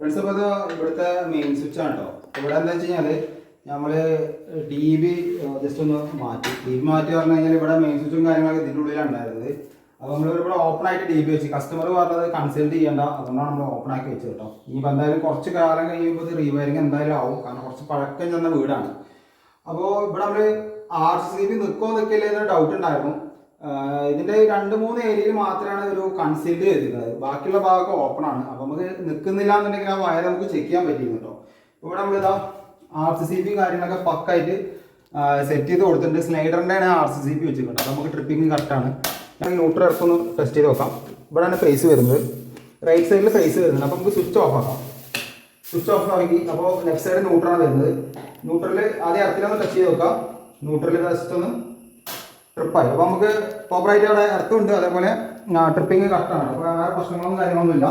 Friends അപ്പോൾ ഇത് ഇവിടുത്തെ മെയിൻ സ്വിച്ച് ആണ് കേട്ടോ ഇവിടെ എന്താ വെച്ച് കഴിഞ്ഞാൽ നമ്മൾ ടി വി ജസ്റ്റ് ഒന്ന് മാറ്റി. ടി വി മാറ്റി പറഞ്ഞു കഴിഞ്ഞാൽ ഇവിടെ മെയിൻ സ്വിച്ചും കാര്യങ്ങളൊക്കെ ഇതിന്റെ ഉള്ളിലാണ് ഉണ്ടായിരുന്നത്. അപ്പോൾ നമ്മൾ ഇവിടെ ഓപ്പൺ ആയിട്ട് ടി വി വെച്ച്. കസ്റ്റമർ പറഞ്ഞത് കൺസൾട്ട് ചെയ്യേണ്ട. അതുകൊണ്ടാണ് നമ്മൾ ഓപ്പൺ ആക്കി വെച്ചത് കേട്ടോ ഇനിയിപ്പോൾ എന്തായാലും കുറച്ച് കാലം കഴിയുമ്പോൾ ഇത് റീവയറിങ് എന്തായാലും ആവും. കാരണം കുറച്ച് പഴക്കം ചെന്ന വീടാണ്. അപ്പോൾ ഇവിടെ നമ്മൾ ആർ സി ബി നിൽക്കോ നിൽക്കില്ല എന്നൊരു ഡൗട്ട് ഉണ്ടായിരുന്നു. ഇതിന്റെ രണ്ട് മൂന്ന് ഏരിയയിൽ മാത്രമാണ് ഒരു കൺസീൽഡ് ചെയ്തിരുന്നത് ബാക്കിയുള്ള ഭാഗമൊക്കെ ഓപ്പൺ ആണ്. അപ്പൊ നമുക്ക് നിൽക്കുന്നില്ല എന്നുണ്ടെങ്കിൽ ആ വയർ നമുക്ക് ചെക്ക് ചെയ്യാൻ പറ്റിയിരുന്നുണ്ടോ ഇവിടെ നമ്മളിതാ ആർ സി സി ബി കാര്യങ്ങളൊക്കെ പക്കായിട്ട് സെറ്റ് ചെയ്ത് കൊടുത്തിട്ടുണ്ട്. സ്ലൈഡറിന്റെ ആണ് ആർ സി സി ബി വെച്ചിട്ടുണ്ട് അപ്പൊ നമുക്ക് ട്രിപ്പിംഗ് കറക്റ്റാണ് ഞാൻ ന്യൂട്രൽ ഇറക്കൊന്ന് ടെസ്റ്റ് ചെയ്ത് നോക്കാം. ഇവിടെയാണ് ഫേസ് വരുന്നത്. റൈറ്റ് സൈഡിൽ ഫേസ് വരുന്നുണ്ട് അപ്പൊ നമുക്ക് സ്വിച്ച് ഓഫ് ആക്കാം. സ്വിച്ച് ഓഫ് ആക്കി അപ്പോൾ ലെഫ്റ്റ് സൈഡ് ന്യൂട്രലാണ് വരുന്നത്. ന്യൂട്രലിൽ ആദ്യം ഇറക്കിലൊന്ന് ടച്ച് ചെയ്ത് നോക്കാം. ന്യൂട്രലിൽ ജസ്റ്റ് ഒന്ന് ട്രിപ്പായി അപ്പോൾ നമുക്ക് പ്രോപ്പറായിട്ട് അവിടെ ഇറക്കുന്നുണ്ട് അതേപോലെ ട്രിപ്പിംഗ് കറക്റ്റാണ് അപ്പോൾ വേറെ പ്രശ്നങ്ങളൊന്നും കാര്യങ്ങളൊന്നും ഇല്ല